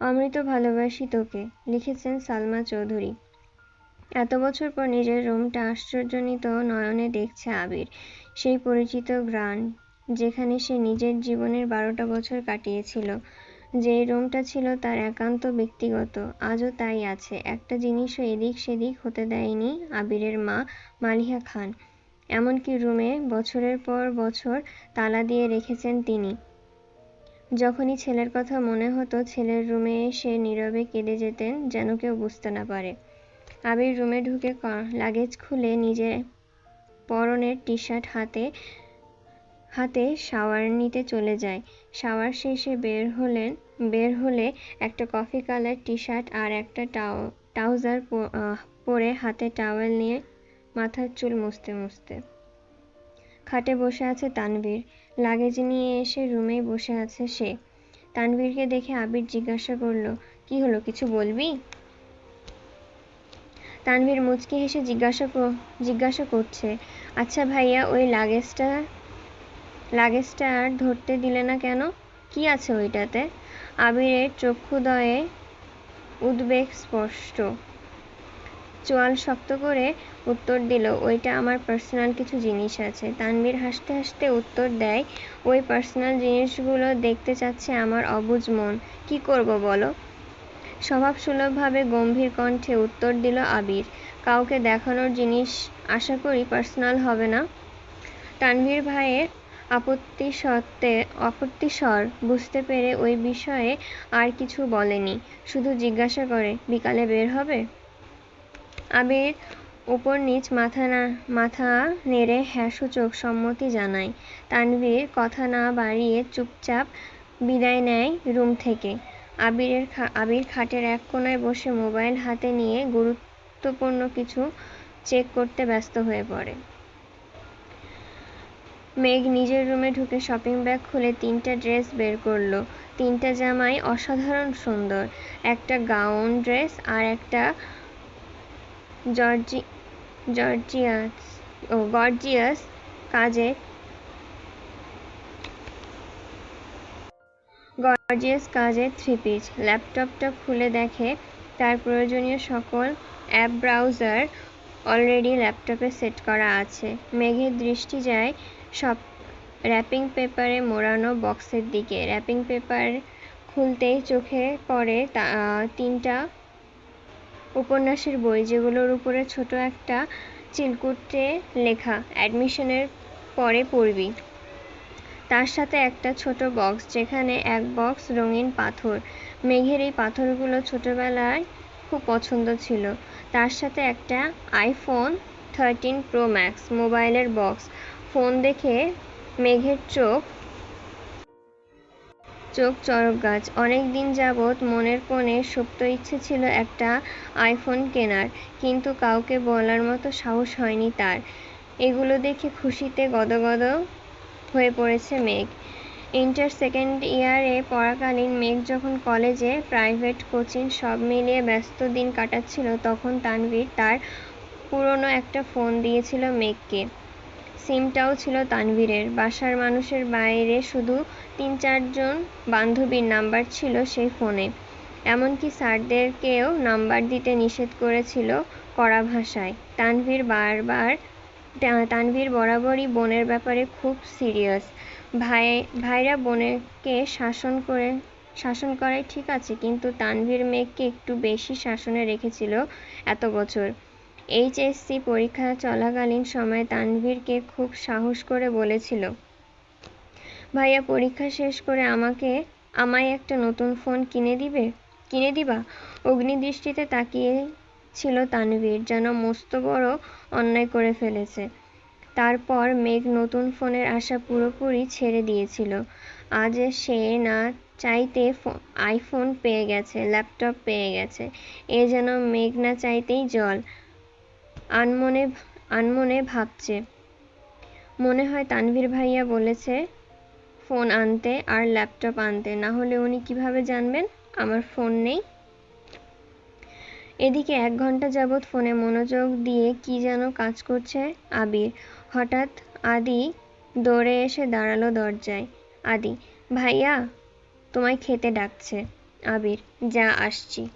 অমৃত ভালোবাসি তোকে, লিখেছেন সালমা চৌধুরী। এত বছর পর নিজের রুমটা আশ্চর্যজনিত নয়নে দেখছে আবির, সেই পরিচিত গ্রান যেখানে সে নিজের জীবনের বারোটা বছর কাটিয়েছিল। যে রুমটা ছিল তার একান্ত ব্যক্তিগত, আজও তাই আছে। একটা জিনিসও এদিক সেদিক হতে দেয়নি আবিরের মা মালিহা খান। এমনকি রুমে বছরের পর বছর তালা দিয়ে রেখেছেন তিনি। যখনই ছেলের কথা মনে হতো, ছেলের রুমে এসে নীরবে কেঁদে যেতেন যেন কেউ বুঝতে না পারে। আবির রুমে ঢুকে লাগেজ খুলে নিজের পরনের টি শার্ট হাতে হাতে শাওয়ার নিতে চলে যায়। শাওয়ার শেষে বের হলেন, বের হলে একটা কফি কালার টি শার্ট আর একটা ট্রাউজার পরে হাতে টাওয়েল নিয়ে মাথার চুল মুছতে মুছতে। খাটে বসে আছে তানভীর। লাগেজ নিয়ে এসে রুমেই বসে আছে সে। তানভীরকে দেখে আবির জিজ্ঞাসা করল, কি হলো, কিছু বলবি? তানভীর মুচকি হেসে জিজ্ঞাসা জিজ্ঞাসা করছে আচ্ছা ভাইয়া, ওই লাগেজটা লাগেজটা আর ধরতে দিলে না কেন? কি আছে ওইটাতে? আবিরের চক্ষুদয়ে উদ্বেগ স্পষ্ট। চোয়াল শক্ত করে উত্তর দিল, ওইটা আমার পার্সোনাল কিছু জিনিস আছে। তানভীর হাসতে হাসতে উত্তর দেয়, ওই পার্সোনাল জিনিসগুলো দেখতে চাচ্ছে আমার অবুঝ মন। কি করব বলো? স্বভাবসুলভভাবে গম্ভীর কণ্ঠে উত্তর দিল, আবির, কাউকে দেখানোর জিনিস আশা করি পার্সোনাল হবে না। তানভীর ভাইয়ের আপত্তি সত্ত্বে আপত্তিস্বর বুঝতে পেরে ওই বিষয়ে আর কিছু বলেনি, শুধু জিজ্ঞাসা করে, বিকালে বের হবে? আবির উপর নিচ মাথা না, মাথা নেড়ে হ্যাঁ সূচক সম্মতি জানায়। তানভীর কথা না বাড়িয়ে চুপচাপ বিদায় নেয় রুম থেকে। আবিরের আবির খাটের এক কোনায় বসে মোবাইল হাতে নিয়ে গুরুত্বপূর্ণ কিছু চেক করতে ব্যস্ত হয়ে পড়ে। মেঘ নিজের রুমে ঢুকে শপিং ব্যাগ খুলে তিনটা ড্রেস বের করল। তিনটা জামাই অসাধারণ সুন্দর। একটা গাউন ড্রেস আর একটা জর্জি জর্জিয়াস ও গর্জিয়াস কাজে গর্জিয়াস কাজের থ্রি পিস ল্যাপটপটা খুলে দেখে তার প্রয়োজনীয় সকল অ্যাপ ব্রাউজার অলরেডি ল্যাপটপে সেট করা আছে। মেঘের দৃষ্টি যায় সব র্যাপিং পেপারে মোড়ানো বক্সের দিকে। র্যাপিং পেপার খুলতেই চোখে পড়ে তিনটা উপন্যাসের বই, যেগুলোর উপরে ছোট একটা চিলকুটে লেখা অ্যাডমিশনের পরে পড়বি। তার সাথে একটা ছোট বক্স, যেখানে এক বক্স রঙিন পাথর। মেঘের এই পাথরগুলো ছোটবেলায় খুব পছন্দ ছিল। তার সাথে একটা আইফোন থার্টিন প্রো ম্যাক্স, মোবাইলের বক্স। ফোন দেখে মেঘের চোখ চোখ চরক গাছ। অনেক দিন যাবৎ মনের কোণে সুপ্ত ইচ্ছে ছিল একটা আইফোন কেনার, কিন্তু কাউকে বলার মতো সাহস হয়নি তার। এগুলো দেখে খুশিতে গদগদ হয়ে পড়েছে মেঘ। ইন্টার সেকেন্ড ইয়ারে পড়াকালীন মেঘ যখন কলেজে প্রাইভেট কোচিং সব মিলিয়ে ব্যস্ত দিন কাটাচ্ছিল, তখন তানভীর তার পুরনো একটা ফোন দিয়েছিল মেঘকে। সিমটাও ছিল তানভীরের। বাসার মানুষের বাইরে শুধু তিন চারজন বান্ধবীর নাম্বার ছিল সেই ফোনে। এমনকি স্যারদেরকেও নাম্বার দিতে নিষেধ করেছিল কড়া ভাষায়। তানভীর বারবার তানভীর বরাবরই বোনের ব্যাপারে খুব সিরিয়াস। ভাই, ভাইরা বোনকে শাসন করে, শাসন করাই ঠিক আছে, কিন্তু তানভীর মেয়েকে একটু বেশি শাসনে রেখেছিল এত বছর। এইচএসসি পরীক্ষা চলাকালীন সময় তানভীরকে খুব সাহস করে বলেছিল, ভাইয়া, পরীক্ষা শেষ করে আমাকে, আমায় একটা নতুন ফোন কিনে দিবে? কিনে দিবা? অগ্নিদৃষ্টিতে তাকিয়ে ছিল তানভীর, যেন মস্ত বড় অন্যায় করে ফেলেছে। তারপর মেঘ নতুন ফোনের আশা পুরোপুরি ছেড়ে দিয়েছিল। আজ সে না চাইতে আইফোন পেয়ে গেছে, ল্যাপটপ পেয়ে গেছে। এ যেন মেঘ না চাইতেই জল। আনমনে আনমনে ভাবছে। মনে হয় তানভীর ভাইয়া বলেছে, ফোন আনতে আর ল্যাপটপ আনতে, না হলে উনি কীভাবে জানবেন? আমার ফোন নেই। এদিকে এক ঘণ্টা যাবৎ ফোনে মনোযোগ দিয়ে কি যেন কাজ করছে আবির। হঠাৎ আদি দৌড়ে এসে দাঁড়াল দরজায়। আদি, ভাইয়া, তোমায় খেতে ডাকছে। আবির, যা, আসছি।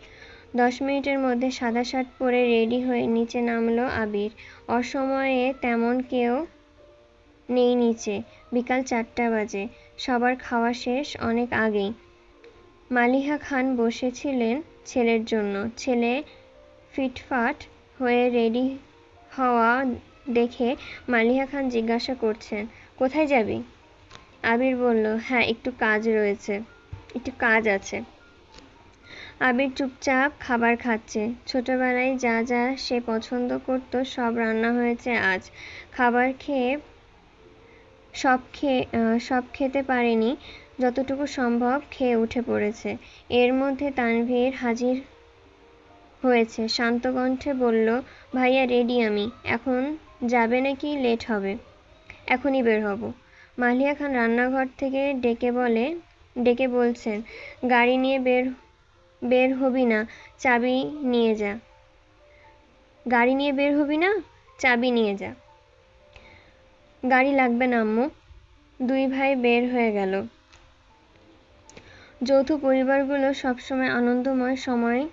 দশ মিনিটের মধ্যে সাদা শার্ট পরে রেডি হয়ে নিচে নামলো আবির। অসময়ে তেমন কেউ নেই নিচে। বিকাল চারটা বাজে। সবার খাওয়া শেষ অনেক আগেই। মালিহা খান বসেছিলেন ছেলের জন্য। ছেলে ফিটফাট হয়ে রেডি হওয়া দেখে মালিহা খান জিজ্ঞাসা করছেন, কোথায় যাবি? আবির বলল হ্যাঁ একটু কাজ রয়েছে, একটু কাজ আছে। আবির চুপচাপ খাবার খাচ্ছে। ছোটবেলায় যা যা সে পছন্দ করত সব রান্না হয়েছে আজ। খাবার খেয়ে সব খেয়ে সব খেতে পারেনি, যতটুকু সম্ভব খেয়ে উঠে পড়েছে। এর মধ্যে তানভীর হাজির হয়েছে। শান্ত কণ্ঠে বলল, ভাইয়া রেডি আমি। এখন যাবে নাকি? লেট হবে। এখনই বের হব। মালিয়া খান রান্নাঘর থেকে ডেকে বলে, ডেকে বলছেন, গাড়ি নিয়ে বের বের হবি না, চাবি নিয়ে যা। গাড়ি নিয়ে বের হবি না, চাবি নিয়ে যা। গাড়ি লাগবে না আম্মু। দুই ভাই বের হয়ে গেল। যৌথ পরিবারগুলো সবসময় আনন্দময় সময়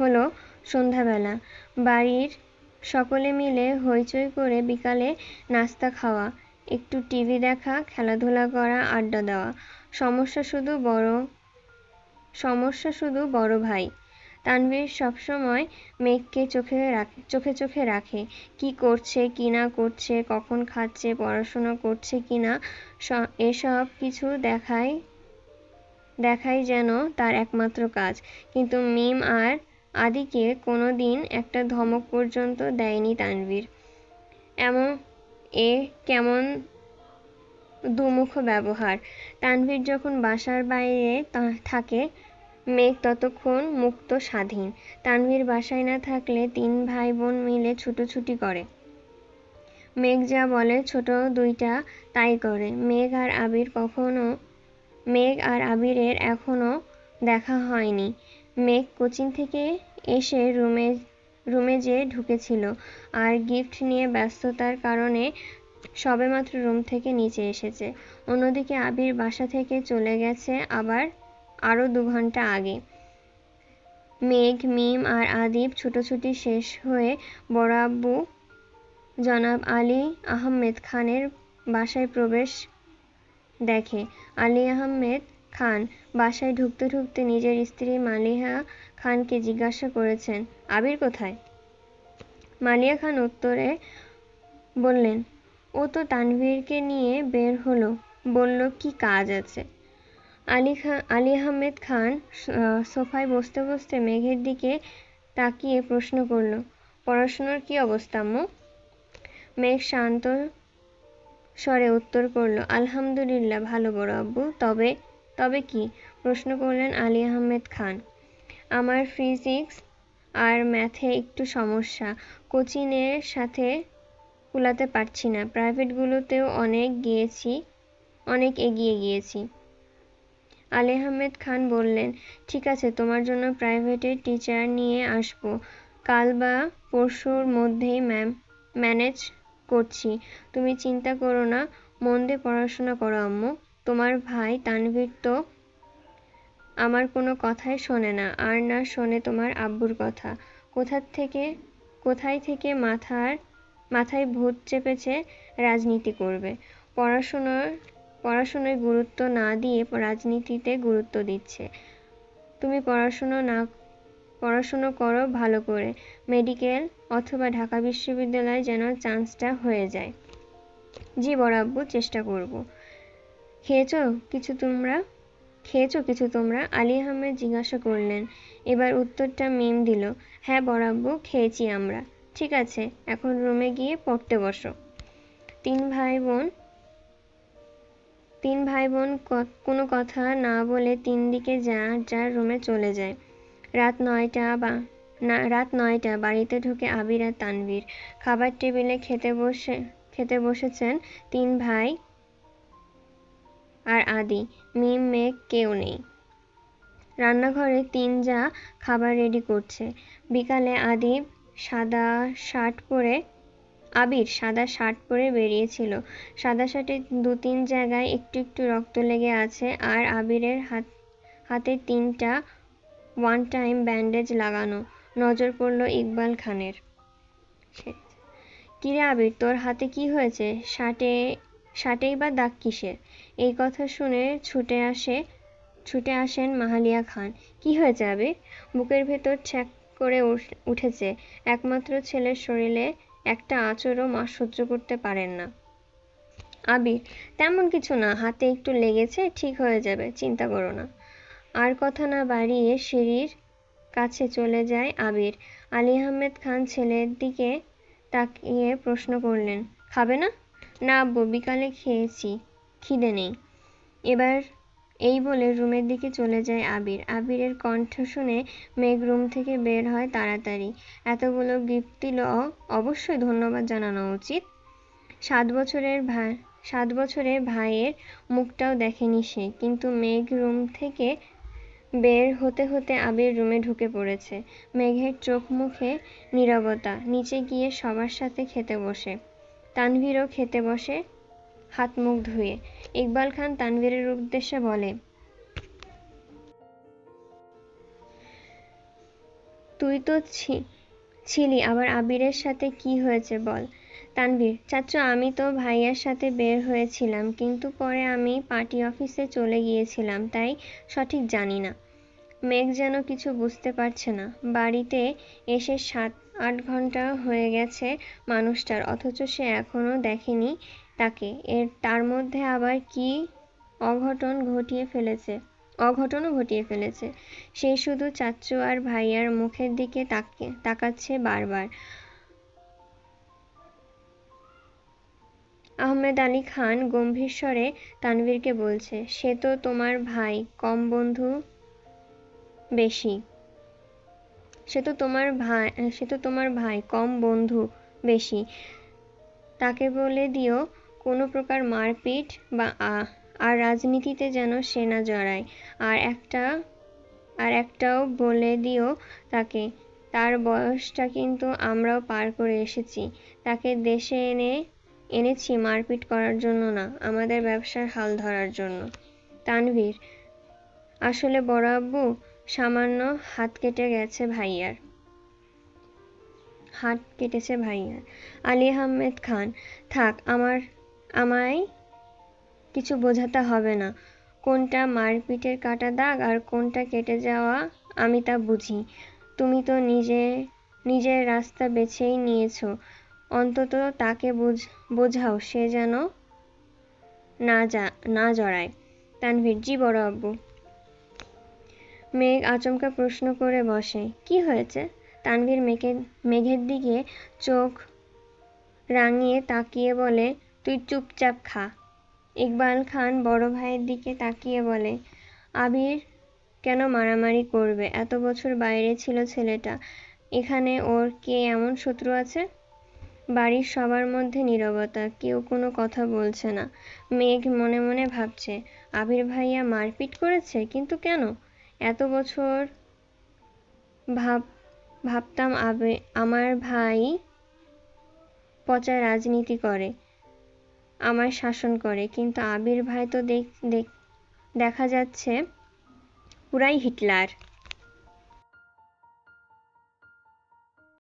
হলো সন্ধ্যাবেলা। বাড়ির সকলে মিলে হইচই করে বিকালে নাস্তা খাওয়া, একটু টিভি দেখা, খেলাধুলা করা, আড্ডা দেওয়া। সমস্যা শুধু বড় সমস্যা শুধু বড় ভাই। তানভীর সবসময় মেঘকে চোখে রাখে, চোখে চোখে রাখে। কি করছে, কি না করছে, কখন খাচ্ছে, পড়াশোনা করছে কি না এসব কিছু দেখাই দেখাই যেন তার একমাত্র কাজ। কিন্তু মিম আর আদিকে কোনো দিন একটা ধমক পর্যন্ত দেয়নি তানভীর। এমন, এ কেমন দুমুখ ব্যবহার। তানভীর যখন বাসার বাইরে থাকে মেঘ ততক্ষণ মুক্ত স্বাধীন। তানভীর বাসায় না থাকলে তিন ভাই বোন মিলে ছুটোছুটি করে। মেঘ যা বলে, ছোট দুইটা তাই করে। মেঘ আর আবির কখনো, মেঘ আর আবিরের এখনও দেখা হয়নি। মেঘ কোচিং থেকে এসে রুমে রুমে যেয়ে ঢুকেছিল আর গিফট নিয়ে ব্যস্ততার কারণে সবেমাত্র রুম থেকে নিচে এসেছে। অন্যদিকে আবির বাসা থেকে চলে গেছে আবার আরও দু ঘণ্টা আগে। মেঘ, মিম আর আদিব ছুটোছুটি শেষ হয়ে বড় আব্বু জনাব আলী আহমেদ খানের বাসায় প্রবেশ দেখে। আলী আহমেদ খান বাসায় ঢুকতে ঢুকতে নিজের স্ত্রী মালিহা খানকে জিজ্ঞাসা করেছেন, আবির কোথায়? মালিয়া খান উত্তরে বললেন, ও তো তানভীরকে নিয়ে বের হলো। বলল, কি কাজ আছে আলী খান আলী আহমেদ খান সোফায় বসতে বসতে মেঘের দিকে তাকিয়ে প্রশ্ন করল, পড়াশোনার কি অবস্থা, আম্মু? মেঘ শান্ত স্বরে উত্তর করল, আলহামদুলিল্লাহ, ভালো বড় আব্বু, তবে তবে কি? প্রশ্ন করলেন আলী আহমেদ খান, আমার ফিজিক্স আর ম্যাথে একটু সমস্যা কোচিংয়ের সাথে কুলাতে পারছি না, প্রাইভেটগুলোতেও অনেক গিয়েছি, অনেক এগিয়ে গিয়েছি। আলী আহমেদ খান বললেন, ঠিক আছে, তোমার জন্য প্রাইভেটের টিচার নিয়ে আসব। কাল বা পরশুর মধ্যেই ম্যাম ম্যানেজ করছি। তুমি চিন্তা করো না, মন দিয়ে পড়াশোনা করো আম্মু। তোমার ভাই তানভীর তো আমার কোনো কথাই শোনে না, আর না শোনে তোমার আব্বুর কথা। কোথা থেকে, কোথায় থেকে মাথার, মাথায় ভূত চেপেছে, রাজনীতি করবে। পড়াশোনার পড়াশোনায় গুরুত্ব না দিয়ে রাজনীতিতে গুরুত্ব দিচ্ছে। তুমি পড়াশুনো না, পড়াশুনো করো ভালো করে। মেডিকেল অথবা ঢাকা বিশ্ববিদ্যালয়ে যেন চান্সটা হয়ে যায়। জি বরাব্বু চেষ্টা করব। খেয়েছো কিছু তোমরা? খেয়েছো কিছু তোমরা? আলী আহমেদ জিজ্ঞাসা করলেন। এবার উত্তরটা মিম দিল। হ্যাঁ বরাব্বু খেয়েছি আমরা। ঠিক আছে, এখন রুমে গিয়ে পড়তে বসো। তিন ভাই বোন তিন ভাই বোন কোনো কথা না বলে তিন দিকে যা যার রুমে চলে যায়। রাত নয়টা বা, না, রাত নয়টা বাড়িতে ঢুকে আবির আর তানভীর খাবার টেবিলে খেতে বসে, খেতে বসেছেন তিন ভাই আর আদি, মিম, মেঘ, কেউ নেই। রান্নাঘরে তিন যা খাবার রেডি করছে। বিকালে আদি সাদা শার্ট পরে আবির সাদা শার্ট পরে বেরিয়েছিল। সাদা শার্টে দু তিন জায়গায় একটু একটু রক্ত লেগে আছে আর আবিরের হাত, হাতে তিনটা ওয়ান টাইম ব্যান্ডেজ লাগানো। নজর পড়ল ইকবাল খানের। কিরে আবির, তোর হাতে কি হয়েছে? শার্টে, শার্টেই বা দাগ কিসের? এই কথা শুনে ছুটে আসে, ছুটে আসেন মাহালিয়া খান। কি হয়েছে আবির? বুকের ভেতর ছ্যাক করে উঠেছে। একমাত্র ছেলের শরীরে একটা আচরও মা সহ্য করতে পারেন না। আবির, তেমন কিছু না, হাতে একটু লেগেছে, ঠিক হয়ে যাবে, চিন্তা করো না। আর কথা না বাড়িয়ে সিঁড়ির কাছে চলে যায় আবির। আলী আহমেদ খান ছেলের দিকে তাকিয়ে প্রশ্ন করলেন, খাবে না? না আব্বু, বিকালে খেয়েছি, খিদে নেই। এবার এই বলে রুমের দিকে চলে যায় আবির। আবিরের কণ্ঠ শুনে মেঘ রুম থেকে বের হয় তাড়াতাড়ি। এতগুলো গিফট দিল অবশ্যই ধন্যবাদ জানানো উচিত। সাত বছরের ভাই, সাত বছরের ভাইয়ের মুখটাও দেখেনি সে, কিন্তু মেঘ রুম থেকে বের হতে হতে আবির রুমে ঢুকে পড়েছে। মেঘের চোখ মুখে নীরবতা, নিচে গিয়ে সবার সাথে খেতে বসে। তানভীরও খেতে বসে। হাত মুখ ধুয়ে। ইকবাল খান তানভীরের উদ্দেশ্যে বলে, তুই তো ছিলি, আবার আবিরের সাথে কি হয়েছে বল? তানভীর চাচ্চু আমি তো ভাইয়ার সাথে বের হয়েছিলাম, কিন্তু পরে আমি পার্টি অফিসে চলে গিয়েছিলাম, তাই সঠিক জানি না। মেঘ যেন কিছু বুঝতে পারছে না। বাড়িতে এসে সাত আট ঘণ্টা হয়ে গেছে মানুষটার, অথচ সে এখনও দেখেনি তাকে। এর, তার মধ্যে আবার কি অঘটন ঘটিয়ে ফেলেছে? অঘটনও ঘটিয়ে ফেলেছে। সে শুধু চাচ্চু আর ভাইয়ার মুখের দিকে তাকে, তাকাচ্ছে বারবার। আহমেদ আলী খান গম্ভীর স্বরে তানভীরকে বলছে, সে তো তোমার ভাই, কম বন্ধু বেশি। সে তো তোমার ভাই, সে তো তোমার ভাই, কম বন্ধু বেশি। তাকে বলে দিও কোনো প্রকার মারপিট বা আর রাজনীতিতে যেন সে না জড়ায়। আর একটা, আর একটাও বলে দিও তাকে। তার বয়সটা কিন্তু আমরাও পার করে এসেছি। তাকে দেশে এনে, এনেছি মারপিট করার জন্য না, আমাদের ব্যবসার হাল ধরার জন্য। তানভীর, আসলে বড় আব্বু, সামান্য হাত কেটে গেছে ভাইয়ার। হাত কেটেছে ভাইয়ার। আলী আহমেদ খান, থাক, আমার আমায় কিছু বোঝাতে হবে না। কোনটা মারপিটের কাটা দাগ আর কোনটা কেটে যাওয়া আমি তা বুঝি। তুমি তো নিজে, নিজের রাস্তা বেছেই নিয়েছ। অন্তত তাকে বোঝাও সে যেন না যা, না জড়ায়। তানভীর, জি বড় আব্বু। মেঘ আচমকা প্রশ্ন করে বসে। কি হয়েছে? তানভীর মেঘের মেঘের দিকে চোখ রাঙিয়ে তাকিয়ে বলে তুই চুপচাপ খা। ইকবাল খান বড় ভাইয়ের দিকে তাকিয়ে বলে, আবির, কেন মারামারি করবে? এত বছর বাইরে ছিল ছেলেটা। এখানে ওর কে এমন শত্রু আছে? বাড়ির সবার মধ্যে নীরবতা, কেউ কোনো কথা বলছে না। মেঘ মনে মনে ভাবছে, আবির ভাইয়া মারপিট করেছে? কিন্তু কেন? এত বছর ভাব, ভাবতাম আবে, আমার ভাই পচা রাজনীতি করে। আমায় শাসন করে। কিন্তু আবির ভাই তো দেখা যাচ্ছে পুরাই হিটলার।